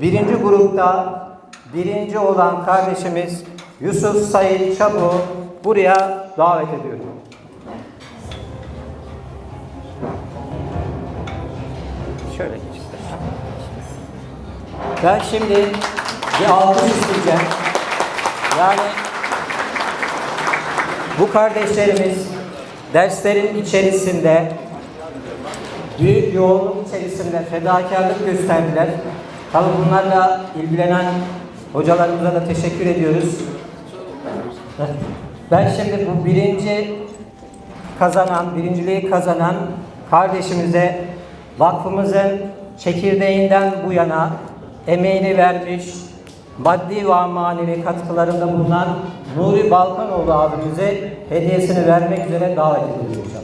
birinci grupta birinci olan kardeşimiz Yusuf Sayın Çabu buraya davet ediyorum. Şöyle geç istersen. Ben şimdi bir alkış isteyeceğim. Yani bu kardeşlerimiz derslerin içerisinde büyük yoğunluk içerisinde fedakarlık gösterdiler. Tabii bunlarla ilgilenen hocalarımıza da teşekkür ediyoruz. Ben şimdi bu birinci kazanan, birinciliği kazanan kardeşimize vakfımızın çekirdeğinden bu yana emeğini vermiş, maddi ve manevi katkılarında bulunan Nuri Balkanoğlu abimize hediyesini vermek üzere davet ediyoruz de.